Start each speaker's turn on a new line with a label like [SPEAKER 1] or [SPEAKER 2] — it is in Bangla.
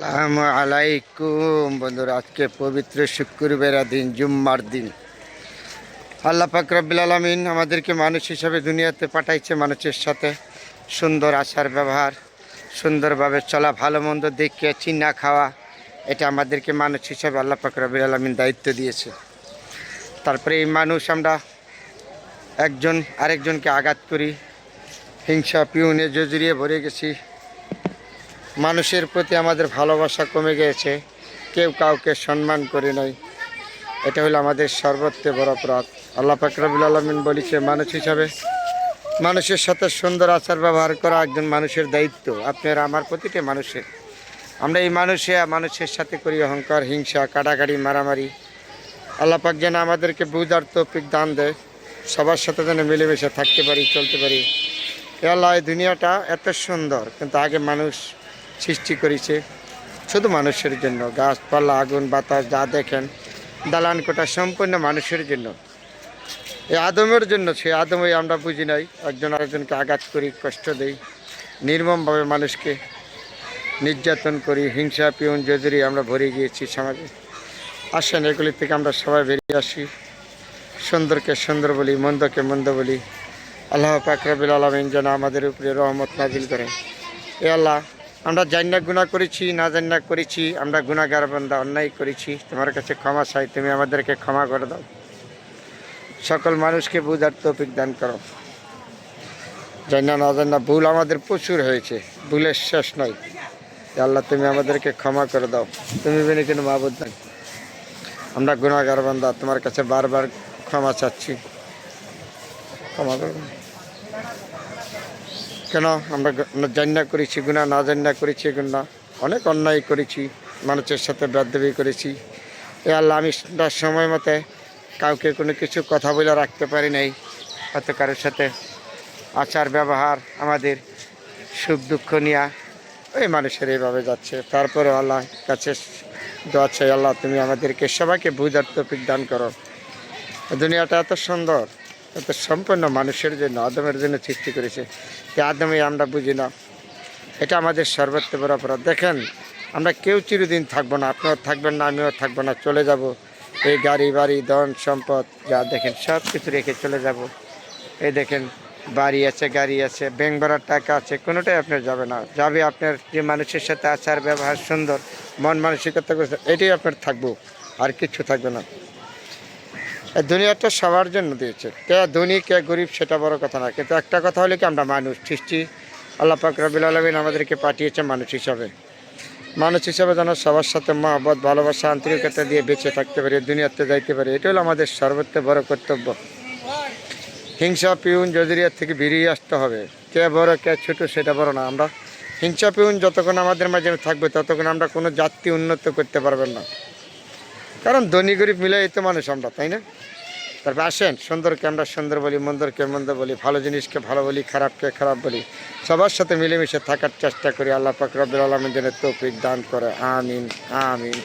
[SPEAKER 1] আসসালামু আলাইকুম। বন্ধুরা, আজকে পবিত্র শুক্রবারের দিন, জুম্মার দিন। আল্লাহ রব্বিল আলমিন আমাদেরকে মানুষ হিসাবে দুনিয়াতে পাঠাইছে মানুষের সাথে সুন্দর আচার ব্যবহার, সুন্দরভাবে চলা, ভালো মন্দ দেখিয়ে, চিনা খাওয়া, এটা আমাদেরকে মানুষ হিসাবে আল্লাহ রব্বিল আলমিন দায়িত্ব দিয়েছে। তারপরে এই মানুষ আমরা একজন আরেকজনকে আঘাত করি, হিংসা, পিউনে, জজুরিয়ে ভরে গেছি। মানুষের প্রতি আমাদের ভালোবাসা কমে গিয়েছে কেউ কাউকে সম্মান করে নাই। এটা হলো আমাদের সর্বত্র বড় অপরাধ। আল্লাহ ফাকরাবুল আলমিন বলেছে, মানুষ হিসাবে মানুষের সাথে সুন্দর আচার ব্যবহার করা একজন মানুষের দায়িত্ব। আপনার আমার প্রতিটা মানুষের। আমরা এই মানুষে মানুষের সাথে করি অহংকার, হিংসা, কাটাকাটি, মারামারি। আল্লাহ পাক যেন আমাদেরকে বুঝার তৌফিক দান দেয়। সবার সাথে যেন মিলেমিশে থাকতে পারি, চলতে পারি। আল্লাহ, এই দুনিয়াটা এত সুন্দর, কিন্তু আগে মানুষ সৃষ্টি করেছে। শুধু মানুষের জন্য, গাছপালা, আগুন, বাতাস, যা দেখেন, দালান কোটা সম্পূর্ণ মানুষের জন্য। এই আদমের জন্য সে আদমই আমরা বুঝি নাই, একজন আরেকজনকে আঘাত করি, কষ্ট দেই, নির্মমভাবে মানুষকে নির্যাতন করি, হিংসা, পিউন জজুরি আমরা ভরে গিয়েছি সমাজে। আসেন, এগুলি থেকে আমরা সবাই বেরিয়ে আসি। সুন্দরকে সুন্দর বলি, মন্দকে মন্দ বলি। আল্লাহ পাকরাবিল আলমিন যেন আমাদের উপরে রহমত নাজিল করেন। এ আল্লাহ আমরা জান্না গুণা করেছি, না জান্না করেছি, আমরা গুণাগার বান্দা, অন্যায় করেছি। তোমার কাছে ক্ষমা চাই, তুমি আমাদেরকে ক্ষমা করে দাও। সকল মানুষকে বুঝার তৌফিক দান করো। জান্না, না জান্না, ভুল আমাদের প্রচুর হয়েছে, ভুলের শেষ নয় আল্লাহ, তুমি আমাদেরকে ক্ষমা করে দাও। তুমি বেনে কেন মাহবুদ নাই। আমরা গুণাগার বান্দা, তোমার কাছে বারবার ক্ষমা চাচ্ছি। ক্ষমা করবেন কেন? আমরা জান্না করেছি গুণা না জান্না করেছি গুণা অনেক অন্যায় করেছি, মানুষের সাথে বেদবি করেছি। এ আল্লাহ, আমি সময় মতে কাউকে কোনো কিছু কথা বলে রাখতে পারি নাই। হয়তো কারোর সাথে আচার ব্যবহার, আমাদের সুখ দুঃখ নিয়া ওই মানুষের এইভাবে যাচ্ছে। তারপরে আল্লাহ কাছে দোয়া চাই, আল্লাহ তুমি আমাদেরকে সবাইকে বুঝার তৌফিক দান করো। দুনিয়াটা এত সুন্দর। এত সম্পূর্ণ মানুষের জন্য আদমের জন্য সৃষ্টি করেছে যে আদমে আমরা বুঝি না। এটা আমাদের সর্বত্র বড় অপরাধ। দেখেন, আমরা কেউ চিরদিন থাকব না, আপনিও থাকবেন না, আমিও থাকব না, চলে যাব। এই গাড়ি, বাড়ি, ধন, সম্পদ, যা দেখেন, সব কিছু রেখে চলে যাব। এই দেখেন, বাড়ি আছে, গাড়ি আছে, ব্যাংক ভাড়ার টাকা আছে, কোনোটাই আপনার যাবে না। যাবে আপনার যে মানুষের সাথে আচার, ব্যবহার, সুন্দর, মন মানসিকতা করছে, এটাই আপনার থাকব, আর কিছু থাকবে না। দুনিয়াটা সবার জন্য দিয়েছে। কে ধনী, কে গরিব, সেটা বড় কথা না। কিন্তু একটা কথা হলে কি, আমরা মানুষ সৃষ্টি। আল্লাহ পাক রবিল আলমিন আমাদেরকে পাঠিয়েছে মানুষ হিসাবে। মানুষ হিসাবে যেন সবার সাথে মহব্বত, ভালোবাসা, আন্তরিকতা দিয়ে বেঁচে থাকতে পারি, দুনিয়াতে যাইতে পারি এটা হলো আমাদের সর্বোচ্চ বড় কর্তব্য। হিংসা, পিউন, জজরিয়ার থেকে বেরিয়ে আসতে হবে। কে বড়, কে ছোট, সেটা বড় না। আমরা হিংসা, পিউন যতক্ষণ আমাদের মাঝে থাকবে, ততক্ষণ আমরা কোনো জাতি উন্নত করতে পারবেন না। কারণ ধনী গরিব মিলে এই তো মানুষ আমরা, তাই না? তারপর আসেন সুন্দরকে আমরা সুন্দর বলি মন্দরকে মন্দ বলি, ভালো জিনিসকে ভালো বলি খারাপকে খারাপ বলি, সবার সাথে মিলেমিশে থাকার চেষ্টা করি, আল্লাহ পাক রব্বুল আলমিনের তৌফিক দান করে, আমিন আমিন।